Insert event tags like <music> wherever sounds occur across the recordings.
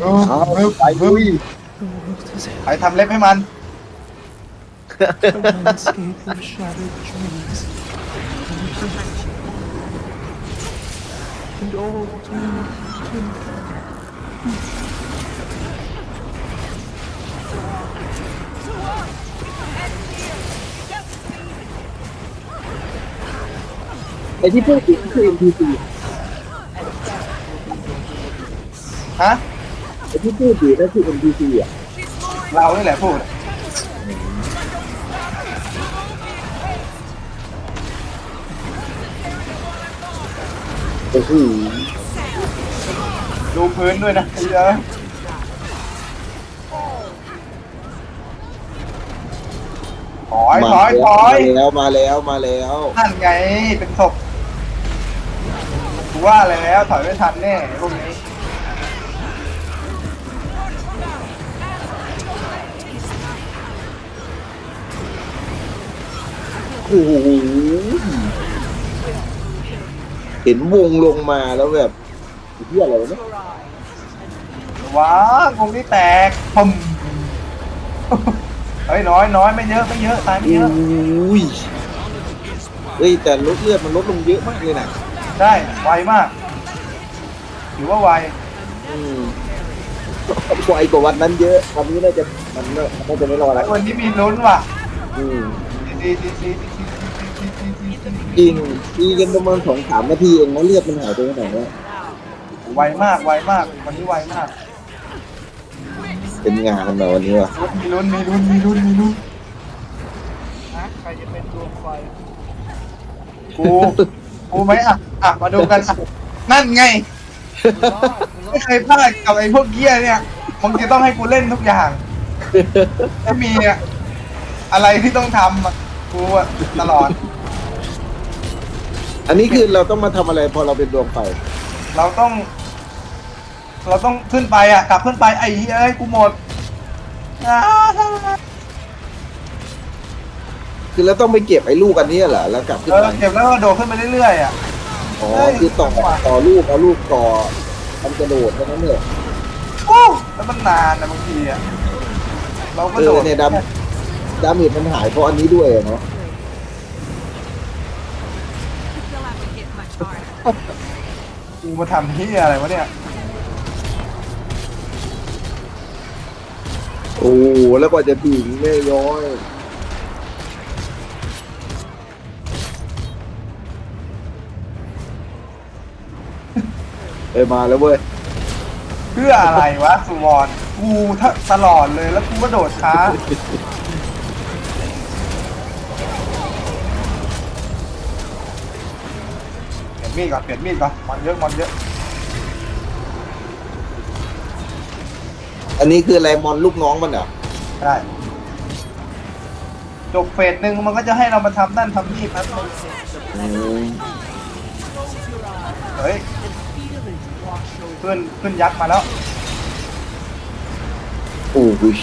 เออไปเว้ยไปทำเล็บให้มัน ไอที่พูดถึงคือ NPC ฮะ ไอที่พูดอยู่นั่นคือ NPC อะเรานี่แหละพูดโอ้โหดูพื้นด้วยนะไอ้เหี้ยถอยถอยถอยมาแล้วมาแล้วมาแล้วนั่นไงเป็นศพกูว่าแล้วถอยไม่ทันแน่พวกนี้ หเห็นวงลงมาแล้วแบบเฮียอะไรวะเนี่ว้าวงนี้แตกปมเฮ้ยน้อยน้อยไม่เยอะไม่เยอะตายไม่เยอะอุ้ยเฮ้ยแต่ลดเลือดมันลดลงเยอะมากเลยนะใช่ไวมากถือว่าไวอืมไวกว่าวันนั้นเยอะวันนี้น่าจะมันน่าจะไม่รอแล้ววันนี้มีลุ้นว่ะอืมดีดีดี จริงตีกันประมาณสองสามนาทีเองนะเลือดมันหายไปไหนวะไวมากไวมากวันนี้ไวมากเป็นงานมาวันนี้วะมีลุ้นมีลุ้นมีลุ้นมีลุ้นนะใครจะเป็นดวงไฟกูกูไหมอะอะมาดูกันอะนั่นไงไม่เคยพลาดกับไอ้พวกเกี้ยเนี่ยมึงจะต้องให้กูเล่นทุกอย่างถ้ามีอะอะไรที่ต้องทำอะกูอะตลอด อันนี้คือเราต้องมาทำอะไรพอเราเป็นดวงไฟเราต้อง เราต้องขึ้นไปอะกลับขึ้นไปไอ้เหี้ยเอ้ยกูหมดอ่าคือเราต้องไปเก็บไอ้ลูกอันนี้เหรอแล้วกลับขึ้นเออไปเก็บแล้วก็โดดขึ้นไปเรื่อยๆอะ อ๋อเฮ้ยคือต่อต่อลูกเอาลูกต่อทำกระโดดแค่นั้นเถอะโอ้แล้วมันนานนะบางทีอะเราก็เอโดอดเนี่ยดำดาเมจมันหายเพราะอันนี้ด้วยอะเนาะ กูมาทำที่อะไรวะเนี่ย โอ้แล้วกว่าจะถึงแม่ย้อยเอ้ยมาแล้วเว้ย เพื่ออะไรวะสุวรรณกูถ้าตลอดเลยแล้วกูก็โดดช้า ยนมีดก่อนเปลี่ยนมีดก่อนมันเยอะมันเยอะอันนี้คืออะไรมอนลูกน้องมันเหรอได้จบเฟสหนึ่งมันก็จะให้เรามาทำนั่นทำนี่แป๊บนึงอืมเฮ้ยขึ้นขึ้นยักษ์มาแล้วโอ้ย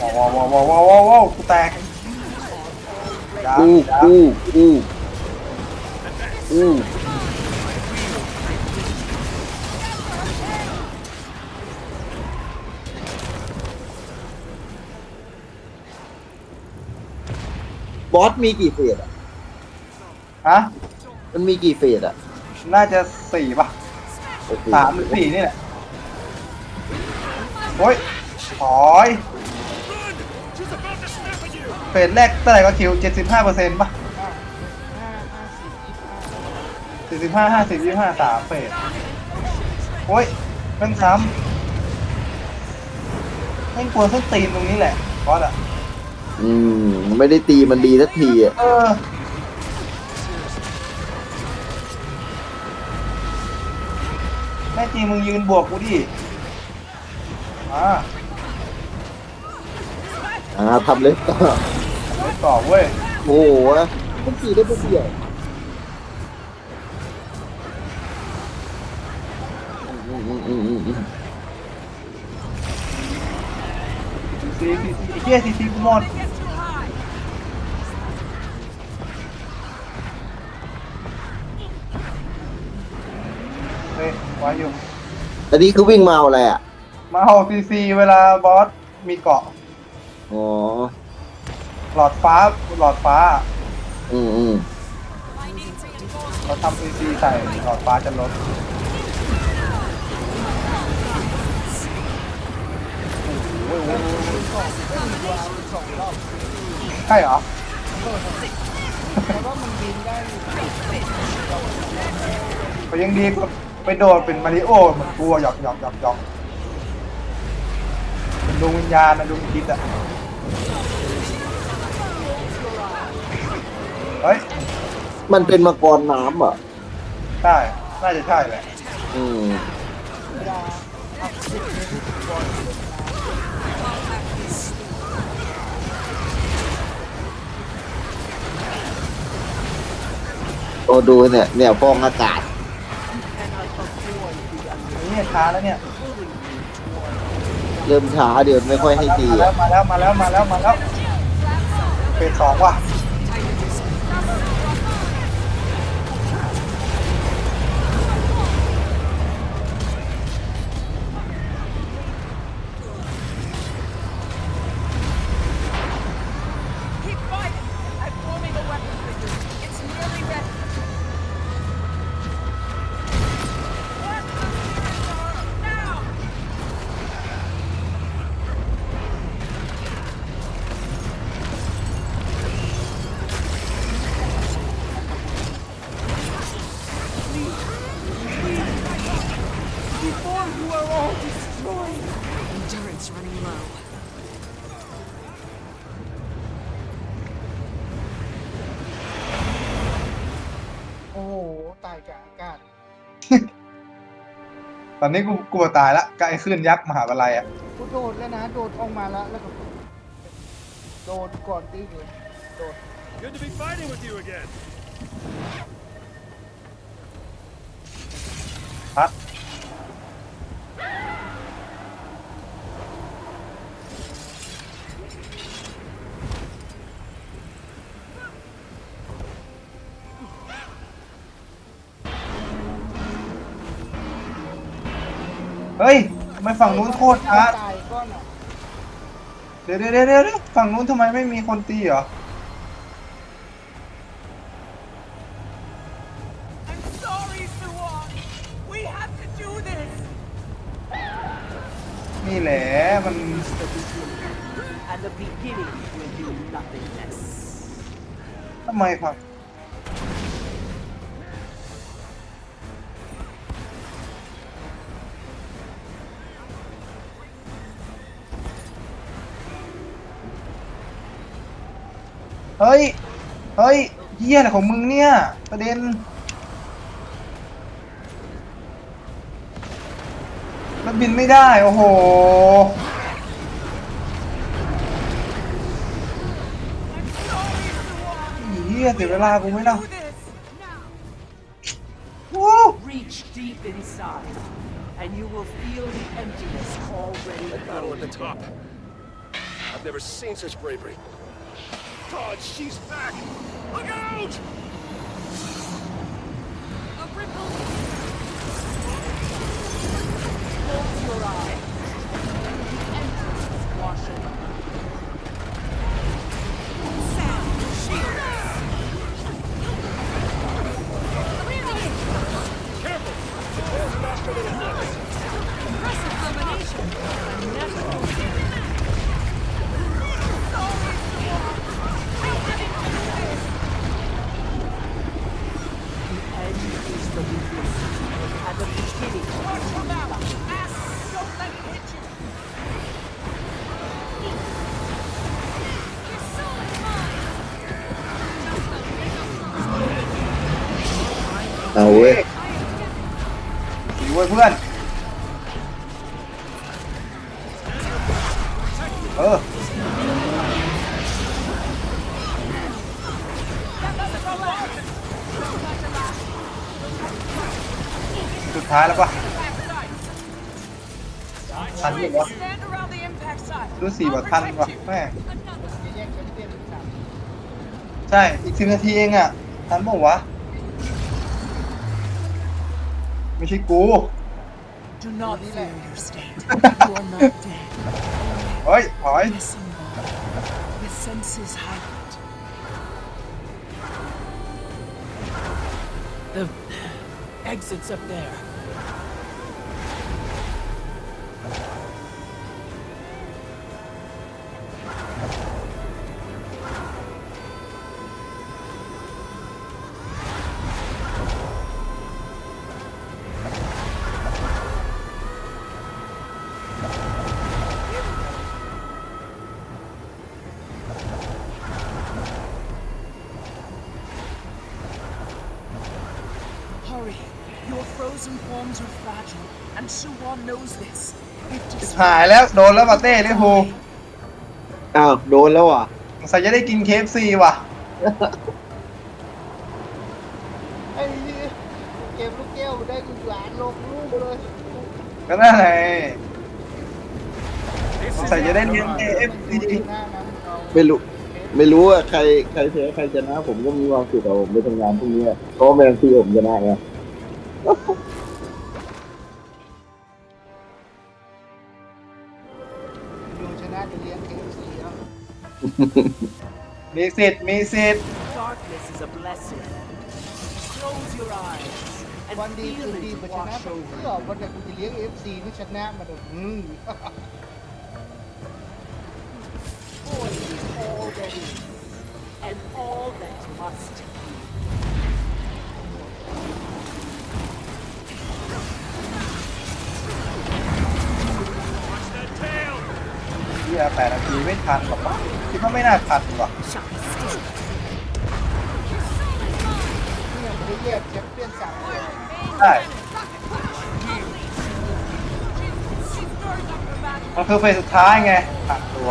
ว้าวว้าวว้าวว้าวว้าวว้าวกูแตก ยักกูษ์ยักกูษ์กูกูบอสมีกี่เฟสอะ ฮะ มันมีกี่เฟสอะ น่าจะสี่ป่ะสามหรือสี่นี่แหละโอ้ยถอย เฟสแรกเท่าไหร่ก็คิวเจ็ดสิบห้าเปอร์เซ็นต์ป่ะสี่สิบห้าห้าสิบยี่ห้าสามเฟสโอ้ยเป็นซ้ำไม่กลัวส้นตีนตรงนี้แหละบอสอะอืม ไม่ได้ตีมันดีสักทีอะ เออแม่จริงมึงยืนบวกกูดิอ่าอ่าทำเลยต่อ เล่นต่อเว้ยโอ้โหมันตีได้แป๊บเดียวอืมอืมอืมอืมอืมซีซีซีไอ้เหี้ยซีซีกูหมด Get too high. เลยไว้อยู่ อันนี้คือวิ่งมาเอาอะไรอะ มาเอาซีซีเวลาบอสมีเกาะ อ๋อ หลอดฟ้าหลอดฟ้า อืมอืมเราทำซีซีใส่หลอดฟ้าจะลดใช่เหรอเพราะว่ามันบินได้ก็ยังดีกว่าไปโดดเป็นมาริโอเหมือนกลัวหยอกหยอกหยอกหยอกเป็นดวงวิญญาณนะดวงจิตอะ เฮ้ยมันเป็นมังกรน้ำเหรอะ ใช่น่าจะใช่แหละอืมเวลาอัพสิบในที่ถึงบอลโอ้ดูเนี่ย เนี่ยฟองอากาศ นี่ช้าแล้วเนี่ยเริ่มช้าเดี๋ยวไม่ค่อยให้ตีมาแล้อะวมาแล้วมาแล้วมาแล้วมาแล้วเฟสสองว่ะ ตอนนี้กูกลัวตายละใกล้ขึ้นยักษ์มหาวิทยาลัยอะกูโดดแล้วนะ โดดออกมาแล้วแล้วก็โดดก่อนตีเลยโดด Good to be fighting with you again. พัด เฮ้ยทำไมฝั่งนู้นโคตรช้าตายก้อนอะเดี๋ยวเดี๋ยวเดี๋ยวเดี๋ยวฝั่งนู้นทำไมไม่มีคนตีเหรอ I'm sorry, Suwan. We have to do this. นี่แหละมัน and the beginning will do nothingness. ทำไมฝั่ง เฮ้ย เฮ้ยเฮียอะไรของมึงเนี่ย ประเด็น มันบินไม่ได้ โอ้โห เฮียเสียเวลากูไหม่ล่ะ Do this. Now. วู้ Reach deep inside, and you will feel the emptiness already Battle at the growing. top. I've never seen such bravery. God, she's back! Look เอาเว้ยดีเว้ยเพื่อน เออ สุดท้ายแล้วปะทันอยู่วะ Stand around the impact site. รู้สี่ว่าทันวะแม่งจะแมสามใช่ อีกสิบนาทีเองอะ ทันป่าวะ ไม่ใช่กู Do not fear your state. You are not <laughs> dead. เฮ้ยถอย Listen, Bond. Your senses heightened. The exit's up there. Your frozen forms are fragile, and Suwon knows this. If หายแล้วโดนแล้วมาเต้ลิเวอร์พูลอ้าวโดนแล้วอะสงสัยจะได้กินเคฟซีว่ะ ไอ้เหี้ยเก็บลูกแก้วได้กูหลานลงลูกเลยก็นั่นไงสงสัยจะได้เลี้ยงเคฟซีหน้านั้นเอาไม่รู้ ไม่รู้ว่าใครใครแพ้ใครชนะผมก็มีความสุขแต่ผมไปทำงานพรุ่งนี้เพราะว่าแมนซีผมชนะไง <laughs> มีสิทธิ์มีสิทธิ์ darkness is a blessing. Close your eyes and วันดี feel คืนดี it มาชนะ wash แบบ over เพื่อวันไหนกูจะเลี้ยงเอฟซีที่ชนะมาเดี๋ยวอืม Void is all that is, and all that must be. เฮียแปดนาทีไม่ทันหรอกวะคิดว่าไม่น่าทันว่ะนี่ยังไม่ได้เรียกแชมเปี้ยนสามเลยได้มันคือเฟสสุดท้ายไงตัดตัว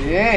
ดี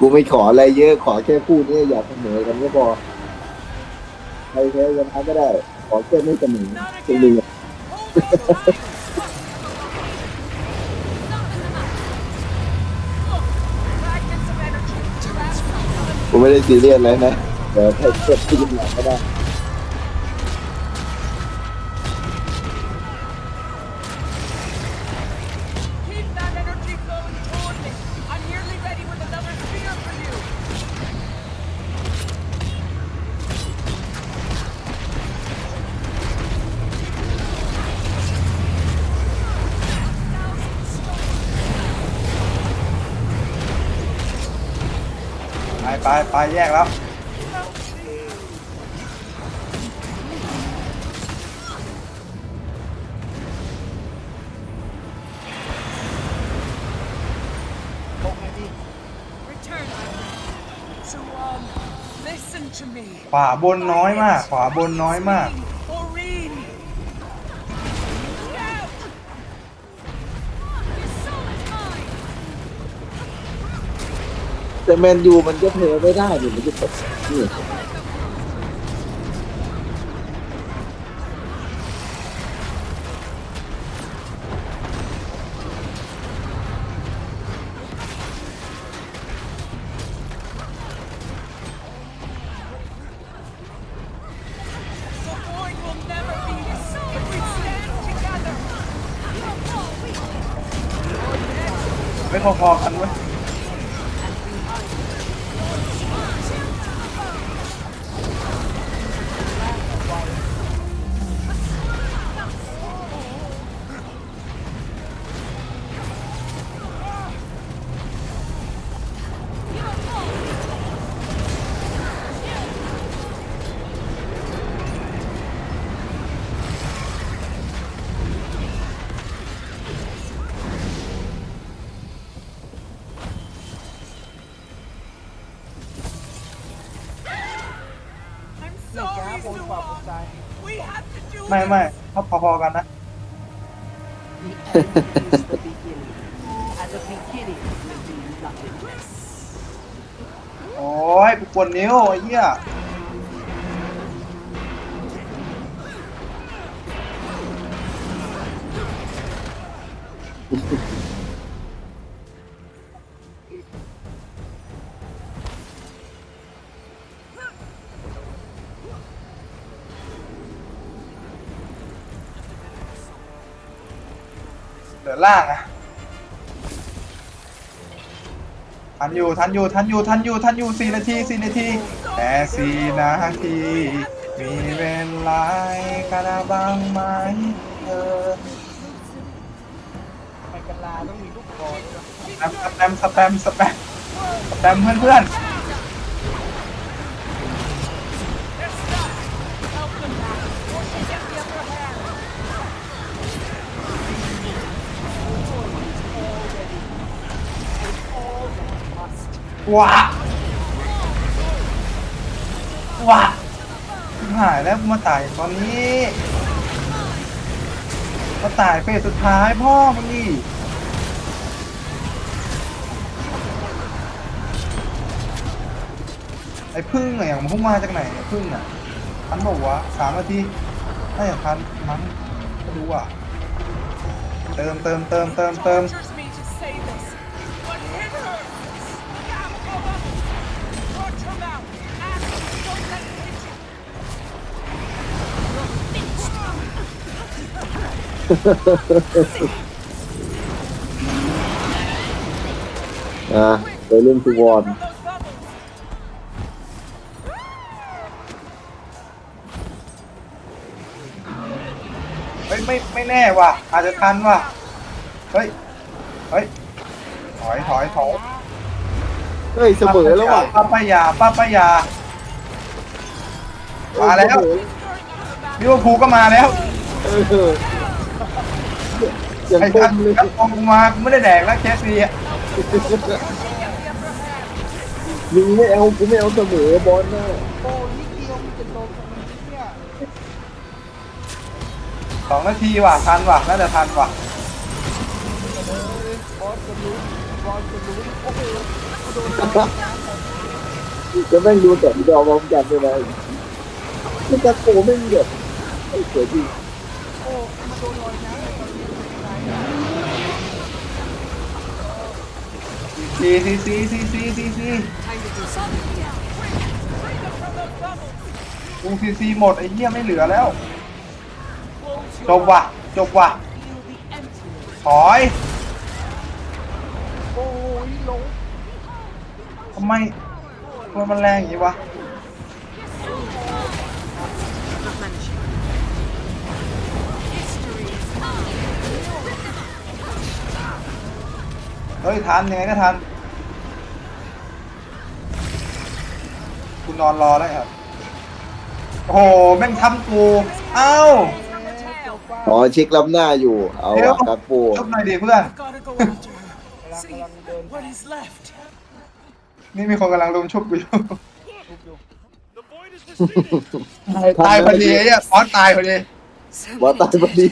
กูไม่ขออะไรเยอะขอแค่พูดนี้อย่าเสมอกันก็พอ ใครแพ้ชนะก็ได้ ขอแค่ไม่เสมอตรงนี้ Hold it, Look, fragments of energy. Last time. กูไม่ได้ซีเรียสอะไรนะแต่ถ้าเกิดที่ยังไงก็ได้ ไปไปไปแยกแล้วลงไงพี่ Return, my friend. Suwon, listen to me. ขวาบนน้อยมาก ขวาบนน้อยมาก แต่แมนยูมันก็เพลยไม่ได้เนี่ยมันจะตกนี่ไม่พอๆกันเว้ย have to do ไม่ this. ไม่พอๆกันนะ The end is the beginning, and the beginning will be nothing less. โอ้ยกูปวดนิ้วไอ้เหี้ย ลือล่างอะทันอยู่ทันอยู่ทันอยู่ทันอยู่ทันอยู่สี่นาทีสี่นาทีแต่สี่นาที มีเวลากระบังไหมเธอไปกันลาต้องมีลูกคอด้วยนะสแปมสแปมสแปมสแปมเพื่อนเพื่อน ว้าว้าหายแล้วกูมาตายตอนนี้มาตายเฟสสุดท้ายพ่อมึงนี่ไอ้พึ่งอะอย่างมันพุ่งมาจากไหนเนี่ยพึ่งอะทันบอกว่าสามนาทีถ้าอย่างทันมันก็ดูอะ เติมเติมเติมเติมเติม อะไปเล่นทูวอน From those bubbles. เฮ้ยไม่ไม่แน่ว่ะ อาจจะทันว่ะ เฮ้ย เฮ้ย ถอยถอยถอยเฮ้ยเสมอแล้วว่ะป้าป้ายาป้าป้ายา มาแล้วลิเวอร์พูลก็มาแล้ว เออ อย่างไอ้คทันมเลยกันออกมากูไม่ได้แดกแล้วเคสซีอะมึงไม่เอากูไม่เอาเสมอบอลน่ะโอ้นิดเดียวมันจะโดนตรงนี้เนี่ยสองนาทีว่ะทันว่ะน่าจะทันว่ะเออบอลจะรู้บอลจะรู้โอ้โหโดนจะแม่งดูแต่จอมองกันไปเลยมันจะโกไม่มีแบบไอ้เสือจริงโอ้มาโดนลอยน้ำเลยตอนนี้ตายอะ ซีซีซีซีซีซีซีกูซีซีหมดไอ้เหี้ยไม่เหลือแล้ว จบว่ะ จบว่ะ ถอย โอ้ยลงทำไมทำไมมันแรงอย่างนี้วะ เฮ้ยทันยังไงก็ทันคุณนอนรอแล้วครับ โอ้โหแม่งทำกูเอ้าอ๋อเช็คล้ำหน้าอยู่ เอาเดี๋ยวอะครับปูชุบหน่อยดิเพื่อน Gotta go after her. กำลัง See กำลังเดิน what is left. นี่มีคนกำลังรุมชุบกูอยู่ทุบอยู่ The void is receding. ตายพอดีไอ้เนี่ยออสตายพอดี so บอลตายพอดี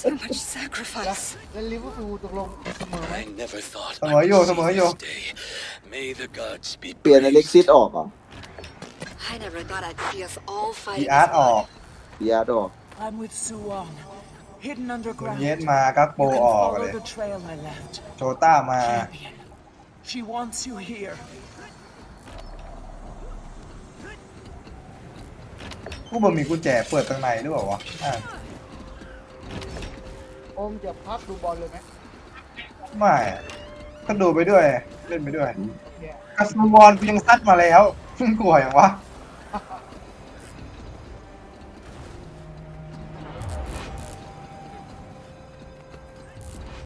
so much sacrifice. แล้วลิเวอร์พูลตกลงเสมอไหม I never thought เสมออยู่เสมออยู่ day. May the gods be เปลี่ยนอเล็กซิสออกเหรอ I never thought I'd see us all พี fighting. อาร์ตออก พีอาร์ดออก I'm with Suwan. Hidden คุณ underground. เยสมากักโป You can ออก follow เลย the trail I left. โจต้ามา Champion. She wants you here. ผู้บ่มีกุญแจเปิดตรงไหนหรือเปล่าวะอะโอมจะพักดูบอลเลยไหมไม่ก็ดูไปด้วย เล่นไปด้วยเนี่ยกระสุนบอลกูยังซัดมาแล้วซึ่งกลัวอย่างวะ